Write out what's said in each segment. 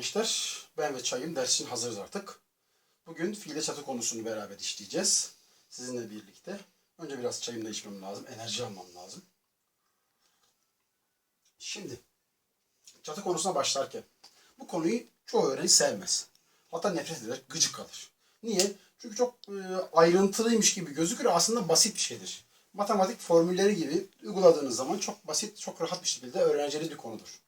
gençler. Ben ve çayım ders için hazırız artık. Bugün fiile çatı konusunu beraber işleyeceğiz. Sizinle birlikte. Önce biraz çayımı da içmem lazım. Enerji almam lazım. Şimdi çatı konusuna başlarken bu konuyu çoğu öğrenci sevmez. Hatta nefret eder, gıcık kalır. Niye? Çünkü çok e, ayrıntılıymış gibi gözükür aslında basit bir şeydir. Matematik formülleri gibi uyguladığınız zaman çok basit, çok rahat bir şekilde öğrencili bir konudur.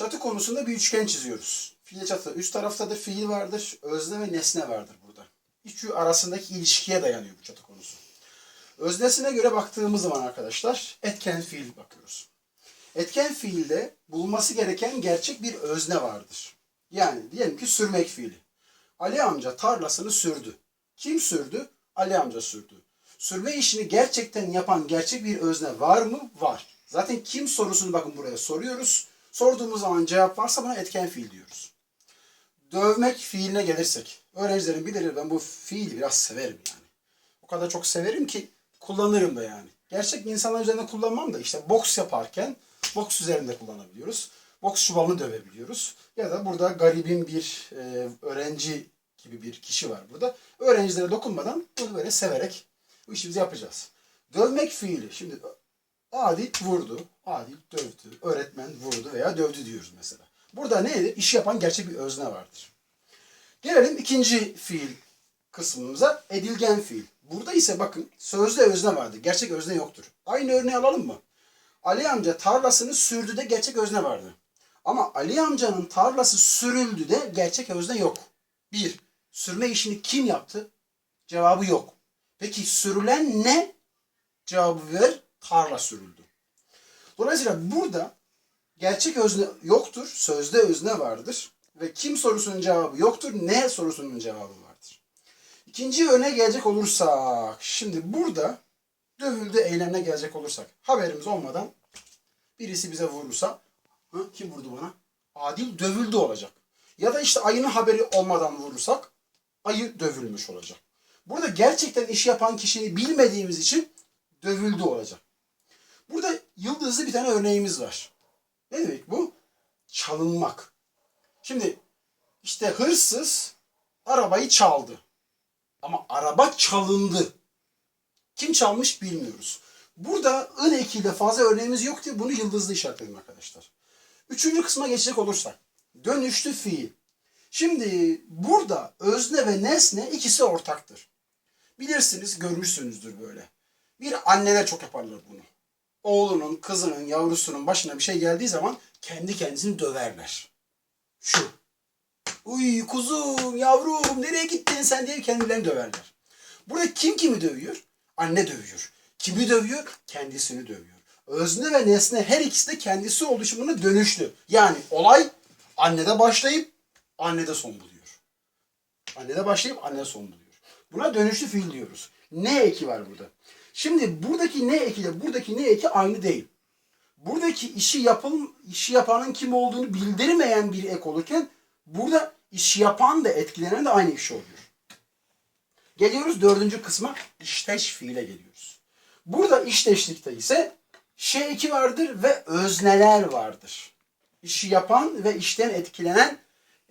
Çatı konusunda bir üçgen çiziyoruz. Fiil çatı üst taraftadır, fiil vardır, özne ve nesne vardır burada. Üçü arasındaki ilişkiye dayanıyor bu çatı konusu. Öznesine göre baktığımız zaman arkadaşlar etken fiil bakıyoruz. Etken fiilde bulunması gereken gerçek bir özne vardır. Yani diyelim ki sürmek fiili. Ali amca tarlasını sürdü. Kim sürdü? Ali amca sürdü. Sürme işini gerçekten yapan gerçek bir özne var mı? Var. Zaten kim sorusunu bakın buraya soruyoruz. Sorduğumuz zaman cevap varsa buna etken fiil diyoruz. Dövmek fiiline gelirsek. Öğrencilerin bilir ben bu fiili biraz severim yani. O kadar çok severim ki kullanırım da yani. Gerçek insanlar üzerinde kullanmam da işte boks yaparken boks üzerinde kullanabiliyoruz. Boks çuvalını dövebiliyoruz. Ya da burada garibin bir e, öğrenci gibi bir kişi var burada. Öğrencilere dokunmadan bunu böyle severek bu işimizi yapacağız. Dövmek fiili. Şimdi Adil vurdu, Adil dövdü, öğretmen vurdu veya dövdü diyoruz mesela. Burada neydi? İşi yapan gerçek bir özne vardır. Gelelim ikinci fiil kısmımıza. Edilgen fiil. Burada ise bakın sözde özne vardı. Gerçek özne yoktur. Aynı örneği alalım mı? Ali amca tarlasını sürdü de gerçek özne vardı. Ama Ali amcanın tarlası sürüldü de gerçek özne yok. Bir, sürme işini kim yaptı? Cevabı yok. Peki sürülen ne? Cevabı ver, tarla sürüldü. Dolayısıyla burada gerçek özne yoktur, sözde özne vardır. Ve kim sorusunun cevabı yoktur, ne sorusunun cevabı vardır. İkinci örneğe gelecek olursak, şimdi burada dövüldü eylemine gelecek olursak, haberimiz olmadan birisi bize vurursa, hı, kim vurdu bana? Adil dövüldü olacak. Ya da işte ayının haberi olmadan vurursak, ayı dövülmüş olacak. Burada gerçekten iş yapan kişiyi bilmediğimiz için dövüldü olacak. Burada yıldızlı bir tane örneğimiz var. Ne demek bu? Çalınmak. Şimdi işte hırsız arabayı çaldı. Ama araba çalındı. Kim çalmış bilmiyoruz. Burada ın ekiyle fazla örneğimiz yok diye bunu yıldızlı işaretledim arkadaşlar. Üçüncü kısma geçecek olursak. Dönüşlü fiil. Şimdi burada özne ve nesne ikisi ortaktır. Bilirsiniz, görmüşsünüzdür böyle. Bir anneler çok yaparlar bunu. Oğlunun, kızının, yavrusunun başına bir şey geldiği zaman kendi kendisini döverler. Şu. Uy kuzum, yavrum nereye gittin sen diye kendilerini döverler. Burada kim kimi dövüyor? Anne dövüyor. Kimi dövüyor? Kendisini dövüyor. Özne ve nesne her ikisi de kendisi oluşumuna dönüşlü. Yani olay annede başlayıp annede son buluyor. Annede başlayıp annede son buluyor. Buna dönüşlü fiil diyoruz. Ne eki var burada? Şimdi buradaki ne eki ile buradaki ne eki aynı değil. Buradaki işi yapın, işi yapanın kim olduğunu bildirmeyen bir ek olurken burada işi yapan da etkilenen de aynı kişi oluyor. Geliyoruz dördüncü kısma işteş fiile geliyoruz. Burada işteşlikte ise şey eki vardır ve özneler vardır. İşi yapan ve işten etkilenen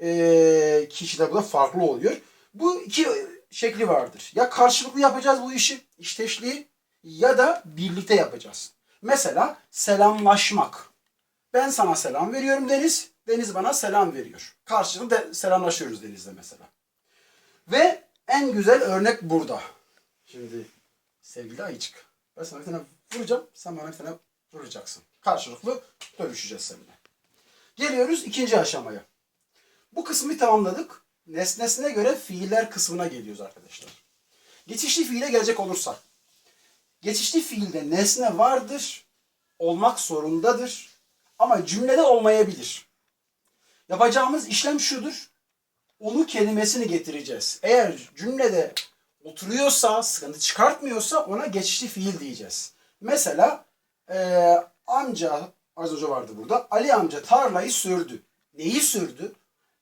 e, kişi de burada farklı oluyor. Bu iki şekli vardır. Ya karşılıklı yapacağız bu işi, işteşliği ya da birlikte yapacağız. Mesela selamlaşmak. Ben sana selam veriyorum Deniz. Deniz bana selam veriyor. Karşılıklı de selamlaşıyoruz Deniz'le mesela. Ve en güzel örnek burada. Şimdi sevgili Ayıcık. Ben sana bir tane vuracağım. Sen bana bir tane vuracaksın. Karşılıklı dövüşeceğiz seninle. Geliyoruz ikinci aşamaya. Bu kısmı tamamladık. Nesnesine göre fiiller kısmına geliyoruz arkadaşlar. Geçişli fiile gelecek olursak. Geçişli fiilde nesne vardır, olmak zorundadır ama cümlede olmayabilir. Yapacağımız işlem şudur. Onu kelimesini getireceğiz. Eğer cümlede oturuyorsa, sıkıntı çıkartmıyorsa ona geçişli fiil diyeceğiz. Mesela eee, amca, az önce vardı burada. Ali amca tarlayı sürdü. Neyi sürdü?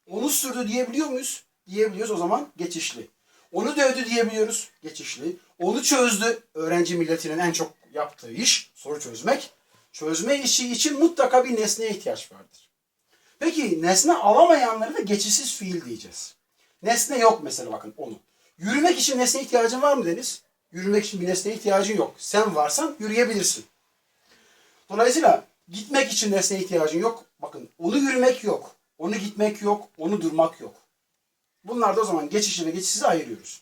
Onu sürdü diyebiliyor muyuz? Diyebiliyoruz o zaman geçişli. Onu dövdü diyebiliyoruz. Geçişli. Onu çözdü. Öğrenci milletinin en çok yaptığı iş soru çözmek. Çözme işi için mutlaka bir nesneye ihtiyaç vardır. Peki nesne alamayanları da geçişsiz fiil diyeceğiz. Nesne yok mesela bakın onu. Yürümek için nesne ihtiyacın var mı Deniz? Yürümek için bir nesneye ihtiyacın yok. Sen varsan yürüyebilirsin. Dolayısıyla gitmek için nesneye ihtiyacın yok. Bakın onu yürümek yok. Onu gitmek yok. Onu durmak yok. Bunlar da o zaman geçişli ve geçişsizi ayırıyoruz.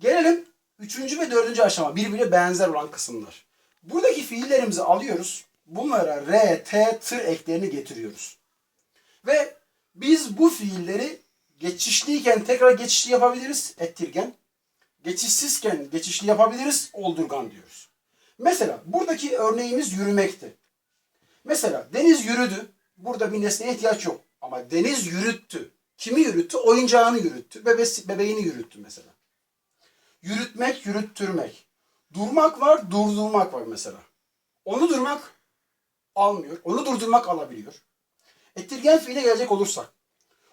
Gelelim üçüncü ve dördüncü aşama birbirine benzer olan kısımlar. Buradaki fiillerimizi alıyoruz. Bunlara R, T, tır eklerini getiriyoruz. Ve biz bu fiilleri geçişliyken tekrar geçişli yapabiliriz ettirgen. Geçişsizken geçişli yapabiliriz oldurgan diyoruz. Mesela buradaki örneğimiz yürümekti. Mesela deniz yürüdü. Burada bir nesneye ihtiyaç yok. Ama deniz yürüttü. Kimi yürüttü? Oyuncağını yürüttü. Bebesi, bebeğini yürüttü mesela. Yürütmek, yürüttürmek. Durmak var, durdurmak var mesela. Onu durmak almıyor. Onu durdurmak alabiliyor. Ettirgen fiile gelecek olursak.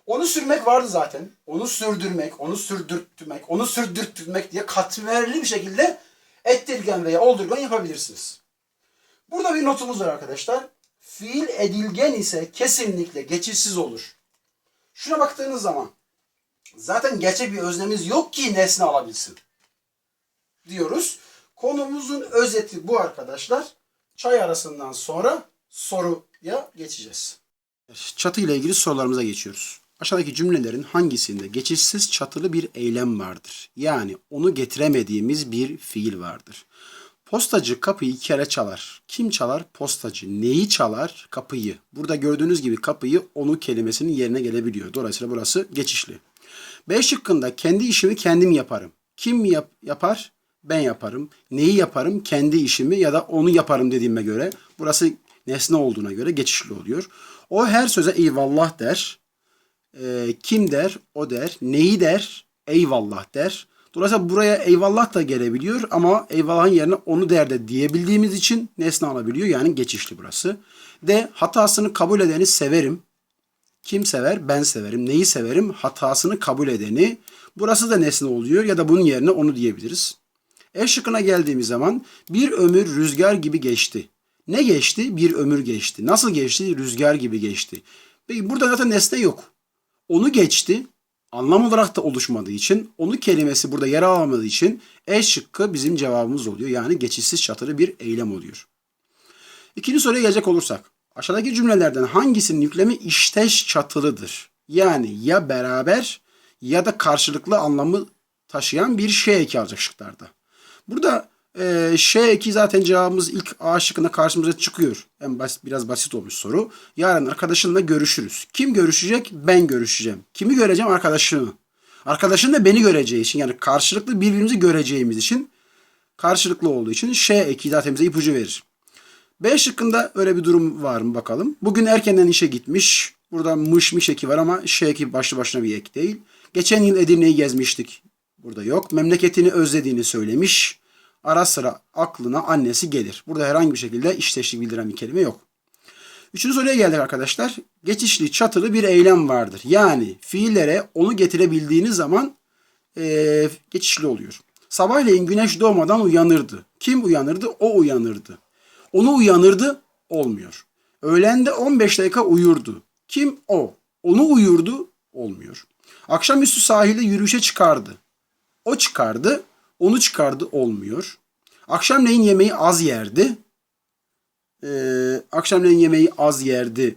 Onu sürmek vardı zaten. Onu sürdürmek, onu sürdürtmek, onu sürdürtmek diye katmerli bir şekilde ettirgen veya oldurgan yapabilirsiniz. Burada bir notumuz var arkadaşlar. Fiil edilgen ise kesinlikle geçişsiz olur. Şuna baktığınız zaman zaten gerçek bir öznemiz yok ki nesne alabilsin. Diyoruz. Konumuzun özeti bu arkadaşlar. Çay arasından sonra soruya geçeceğiz. Çatı ile ilgili sorularımıza geçiyoruz. Aşağıdaki cümlelerin hangisinde geçişsiz çatılı bir eylem vardır? Yani onu getiremediğimiz bir fiil vardır. Postacı kapıyı iki kere çalar. Kim çalar? Postacı. Neyi çalar? Kapıyı. Burada gördüğünüz gibi kapıyı onu kelimesinin yerine gelebiliyor. Dolayısıyla burası geçişli. B şıkkında kendi işimi kendim yaparım. Kim yap yapar? Ben yaparım. Neyi yaparım? Kendi işimi ya da onu yaparım dediğime göre burası nesne olduğuna göre geçişli oluyor. O her söze eyvallah der. Ee, kim der? O der. Neyi der? Eyvallah der. Dolayısıyla buraya eyvallah da gelebiliyor ama eyvallahın yerine onu der de diyebildiğimiz için nesne alabiliyor. Yani geçişli burası. D. Hatasını kabul edeni severim. Kim sever? Ben severim. Neyi severim? Hatasını kabul edeni. Burası da nesne oluyor ya da bunun yerine onu diyebiliriz. E şıkkına geldiğimiz zaman bir ömür rüzgar gibi geçti. Ne geçti? Bir ömür geçti. Nasıl geçti? Rüzgar gibi geçti. Peki burada zaten nesne yok. Onu geçti. Anlam olarak da oluşmadığı için, onu kelimesi burada yer alamadığı için E şıkkı bizim cevabımız oluyor. Yani geçişsiz çatılı bir eylem oluyor. İkinci soruya gelecek olursak. Aşağıdaki cümlelerden hangisinin yüklemi işteş çatılıdır? Yani ya beraber ya da karşılıklı anlamı taşıyan bir şey eki alacak şıklarda. Burada e, şey eki zaten cevabımız ilk A şıkkında karşımıza çıkıyor. En basit, biraz basit olmuş soru. Yarın arkadaşınla görüşürüz. Kim görüşecek? Ben görüşeceğim. Kimi göreceğim? Arkadaşını. Arkadaşın da beni göreceği için yani karşılıklı birbirimizi göreceğimiz için karşılıklı olduğu için şey eki zaten bize ipucu verir. B şıkkında öyle bir durum var mı bakalım. Bugün erkenden işe gitmiş. Burada mış mış eki var ama şey eki başlı başına bir ek değil. Geçen yıl Edirne'yi gezmiştik. Burada yok. Memleketini özlediğini söylemiş. Ara sıra aklına annesi gelir. Burada herhangi bir şekilde işteşlik bildiren bir kelime yok. Üçüncü soruya geldik arkadaşlar. Geçişli çatılı bir eylem vardır. Yani fiillere onu getirebildiğiniz zaman ee, geçişli oluyor. Sabahleyin güneş doğmadan uyanırdı. Kim uyanırdı? O uyanırdı. Onu uyanırdı olmuyor. Öğlende 15 dakika uyurdu. Kim? O. Onu uyurdu olmuyor. Akşamüstü sahilde yürüyüşe çıkardı. O çıkardı. Onu çıkardı olmuyor. Akşamleyin yemeği az yerdi. Ee, akşamleyin yemeği az yerdi.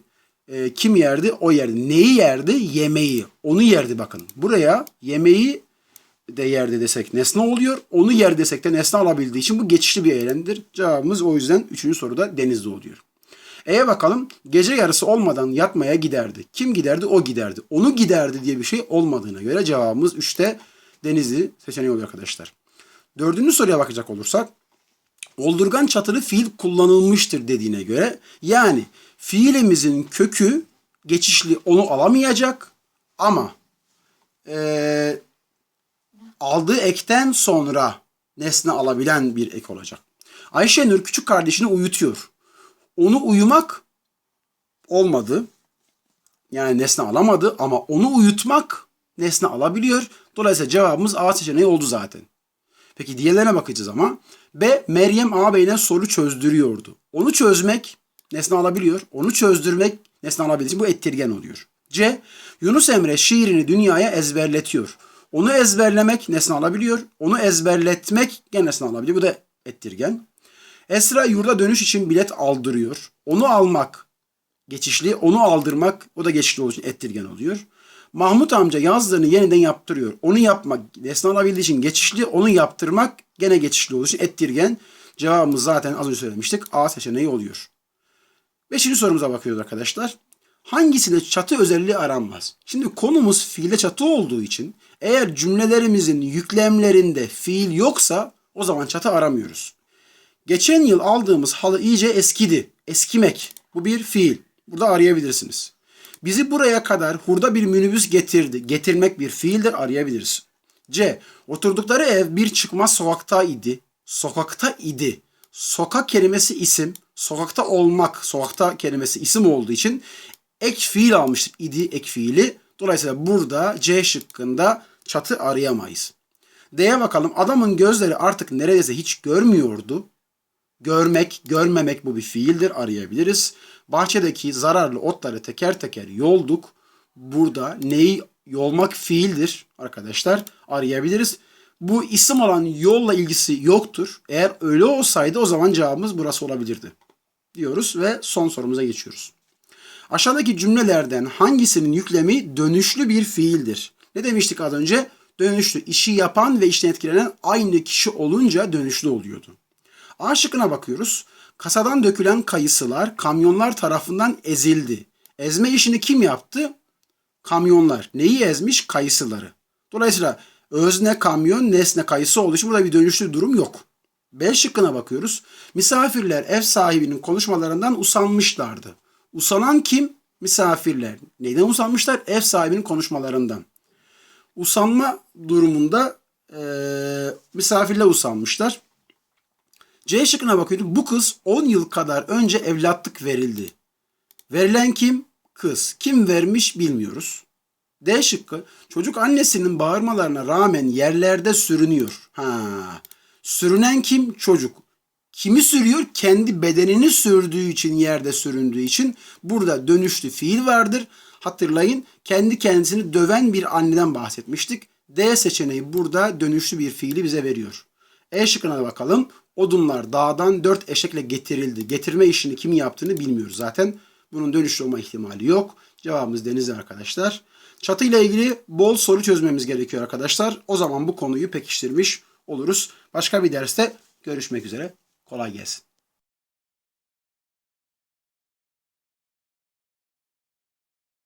Ee, kim yerdi? O yerdi. Neyi yerdi? Yemeği. Onu yerdi bakın. Buraya yemeği de yerde desek nesne oluyor. Onu yer desek de nesne alabildiği için bu geçişli bir eylemdir. Cevabımız o yüzden 3. soruda denizde oluyor. E'ye bakalım. Gece yarısı olmadan yatmaya giderdi. Kim giderdi? O giderdi. Onu giderdi diye bir şey olmadığına göre cevabımız 3'te denizli seçeneği oluyor arkadaşlar. Dördüncü soruya bakacak olursak oldurgan çatılı fiil kullanılmıştır dediğine göre yani fiilimizin kökü geçişli onu alamayacak ama ee, aldığı ekten sonra nesne alabilen bir ek olacak. Ayşenur küçük kardeşini uyutuyor. Onu uyumak olmadı. Yani nesne alamadı ama onu uyutmak nesne alabiliyor. Dolayısıyla cevabımız A seçeneği oldu zaten. Peki diğerlerine bakacağız ama. B. Meryem ağabeyine soru çözdürüyordu. Onu çözmek nesne alabiliyor. Onu çözdürmek nesne alabildiği bu ettirgen oluyor. C. Yunus Emre şiirini dünyaya ezberletiyor. Onu ezberlemek nesne alabiliyor. Onu ezberletmek gene nesne alabiliyor. Bu da ettirgen. Esra yurda dönüş için bilet aldırıyor. Onu almak geçişli, onu aldırmak o da geçişli olduğu için ettirgen oluyor. Mahmut amca yazdığını yeniden yaptırıyor. Onu yapmak nesne alabildiği için geçişli, onu yaptırmak gene geçişli olduğu için ettirgen. Cevabımız zaten az önce söylemiştik. A seçeneği oluyor. Beşinci sorumuza bakıyoruz arkadaşlar. Hangisiyle çatı özelliği aranmaz? Şimdi konumuz fiile çatı olduğu için eğer cümlelerimizin yüklemlerinde fiil yoksa o zaman çatı aramıyoruz. Geçen yıl aldığımız halı iyice eskidi. Eskimek. Bu bir fiil. Burada arayabilirsiniz. Bizi buraya kadar hurda bir minibüs getirdi. Getirmek bir fiildir arayabiliriz. C. Oturdukları ev bir çıkmaz sokakta idi. Sokakta idi. Sokak kelimesi isim. Sokakta olmak, sokakta kelimesi isim olduğu için ek fiil almıştık. idi ek fiili. Dolayısıyla burada C şıkkında çatı arayamayız. D'ye bakalım. Adamın gözleri artık neredeyse hiç görmüyordu. Görmek, görmemek bu bir fiildir arayabiliriz. Bahçedeki zararlı otları teker teker yolduk. Burada neyi yolmak fiildir arkadaşlar arayabiliriz. Bu isim olan yolla ilgisi yoktur. Eğer öyle olsaydı o zaman cevabımız burası olabilirdi. Diyoruz ve son sorumuza geçiyoruz. Aşağıdaki cümlelerden hangisinin yüklemi dönüşlü bir fiildir? Ne demiştik az önce? Dönüşlü işi yapan ve işten etkilenen aynı kişi olunca dönüşlü oluyordu. A şıkkına bakıyoruz. Kasadan dökülen kayısılar kamyonlar tarafından ezildi. Ezme işini kim yaptı? Kamyonlar. Neyi ezmiş? Kayısıları. Dolayısıyla özne kamyon, nesne kayısı olduğu için burada bir dönüşlü durum yok. B şıkkına bakıyoruz. Misafirler ev sahibinin konuşmalarından usanmışlardı. Usanan kim? Misafirler. Neyden usanmışlar? Ev sahibinin konuşmalarından. Usanma durumunda eee misafirler usanmışlar. C şıkkına bakıyorum. Bu kız 10 yıl kadar önce evlatlık verildi. Verilen kim? Kız. Kim vermiş bilmiyoruz. D şıkkı. Çocuk annesinin bağırmalarına rağmen yerlerde sürünüyor. Ha. Sürünen kim? Çocuk. Kimi sürüyor? Kendi bedenini sürdüğü için, yerde süründüğü için. Burada dönüşlü fiil vardır. Hatırlayın kendi kendisini döven bir anneden bahsetmiştik. D seçeneği burada dönüşlü bir fiili bize veriyor. E şıkkına da bakalım. Odunlar dağdan dört eşekle getirildi. Getirme işini kimin yaptığını bilmiyoruz zaten. Bunun dönüşlü olma ihtimali yok. Cevabımız Denizli arkadaşlar. Çatı ile ilgili bol soru çözmemiz gerekiyor arkadaşlar. O zaman bu konuyu pekiştirmiş oluruz. Başka bir derste görüşmek üzere. Kolay gelsin.